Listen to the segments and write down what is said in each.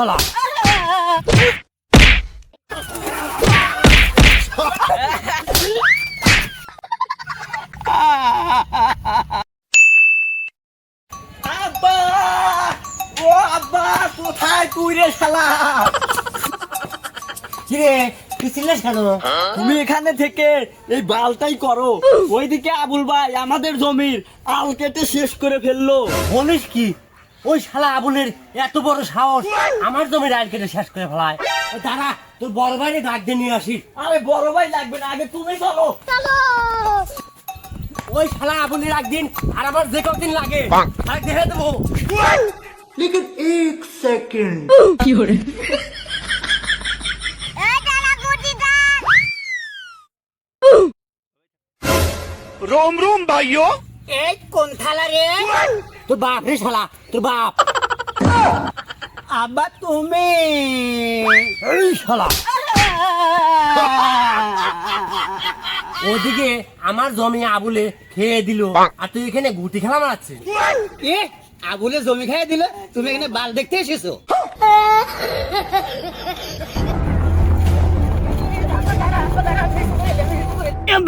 শালা কোথায় তুই রে তুমি এখানে থেকে এই বালটাই করো। ওইদিকে আবুল ভাই আমাদের জমির আল কেটে শেষ করে ফেলল। বলিস কি? ওই শালা আবুলের এত বড় সাহস আমার জমি রায় কেটে শেষ করে ফেলায়। দাঁড়া তোর বড় ভাই ডাক দিয়ে নিয়ে আসিস আরে বড় ভাই লাগবে না আগে তুমি চলো। ওই শালা আবুলের একদিন আর আমার যে কদিন লাগে আর দেখে দেবো। লেকিন এক সেকেন্ড। কি হরে রোম রোম ভাইও এই কোন থালা রে? তোর বাপ রে শালা তোর বাপ। আবার তুমি। এই শালা। ওদিকে আমার জমি আবুলে খেয়ে দিল আর তুই এখানে গুটি খেলা মারাচ্ছিস। এ আবুলে জমি খেয়ে দিল তুমি এখানে বাল দেখতে এসেছ?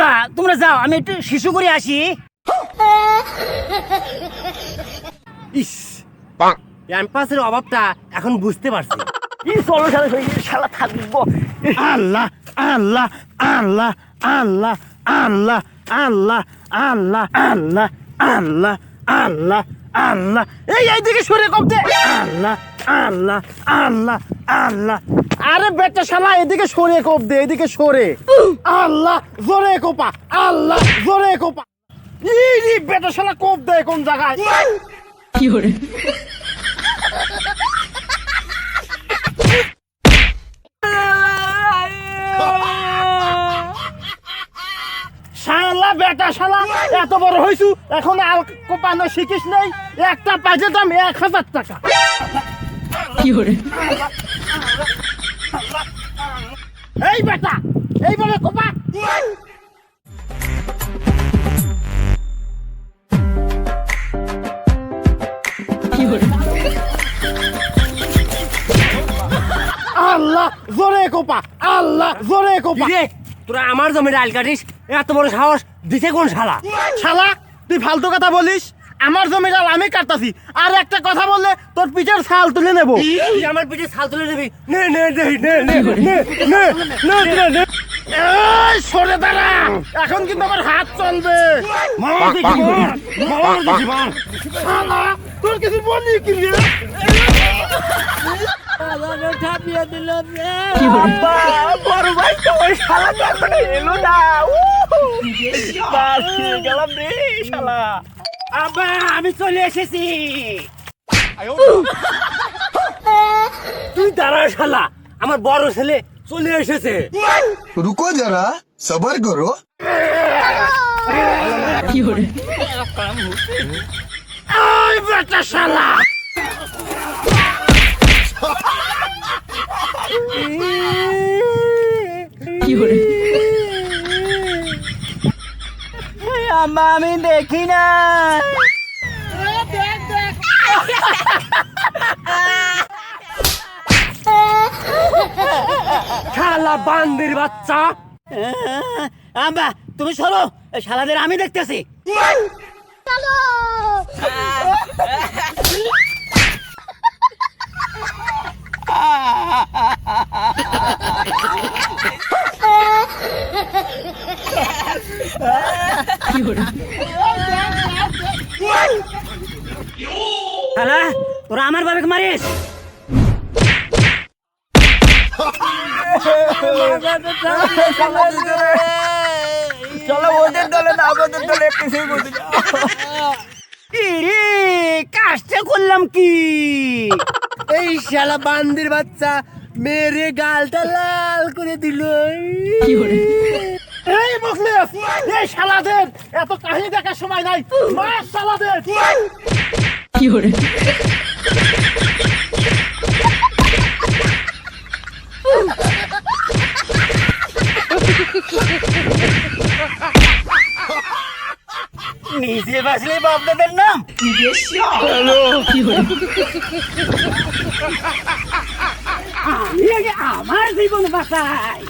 বা তোমরা যাও আমি একটু শিশু করে আসি। ইস ক্যাম্পাসের অভাবটা এখন বুঝতে পারছি কি চলো শালা শালা থাকব আল্লাহ আল্লাহ আল্লাহ আল্লাহ আল্লাহ আল্লাহ আল্লাহ আল্লাহ আল্লাহ আল্লাহ আল্লাহ এই এইদিকে সরে কম দে আল্লাহ আল্লাহ আল্লাহ আল্লাহ আরে বেটা শালা এদিকে সরে কোপ দে এদিকে সরে আল্লাহ জোরে কোপা আল্লাহ জোরে কোপা ই বেটা শালা কোপ দে কোন জায়গায় শালা বেটা শালা এত বড় হইছু? এখন আল কোপানো শিখিস নাই? একটা পাজে দাম এক হাজার টাকা। এই আল্লাহ জোরে কোপা আল্লাহ জোরে কোপা রে তোরা আমার জমির আল কাটিস এত বড় সাহস দিছে কোন শালা শালা তুই ফালতু কথা বলিস আমার জমির আল আমি কাটতাছি আর একটা কথা বললে তোর পিঠের ছাল তুলে নেব আমার পিঠে ছাল তুলে দিবি নে নে নে নে নে নে নে নে নে নে এই সরে দাঁড়া। এখন কিন্তু আমার হাত চলবে। মার দেখি মার মার দেখি মার। শালা তোর কিছু বলি কি রে? বড় ভাই তো ওই শালা তো এখনও এলো না। বাস গেলাম রে শালা। আব্বা আমি চলে এসেছি। তুই দাঁড়া শালা। আমার বড় ছেলে চলে এসেছে। রুকো যারা সবার করো। আমি দেখি না। শালা বান্দির বাচ্চা। আব্বা তুমি সরো শালাদের আমি দেখতেছি। তোরা আমার বাবাকে মারিস? চলো ওদের দলে না আমাদের দলে কিছুই করতে ইরে কাজটা করলাম কি? এই শালা বান্দির বাচ্চা মেরে গালটা লাল করে দিল। এই মুখলেস এই শালাদের এত কাহিনী দেখার সময় নাই। মার শালাদের। নিজে বাঁচলেই বাপদাদার নাম? আমি আগে আমার জীবন বাঁচাই।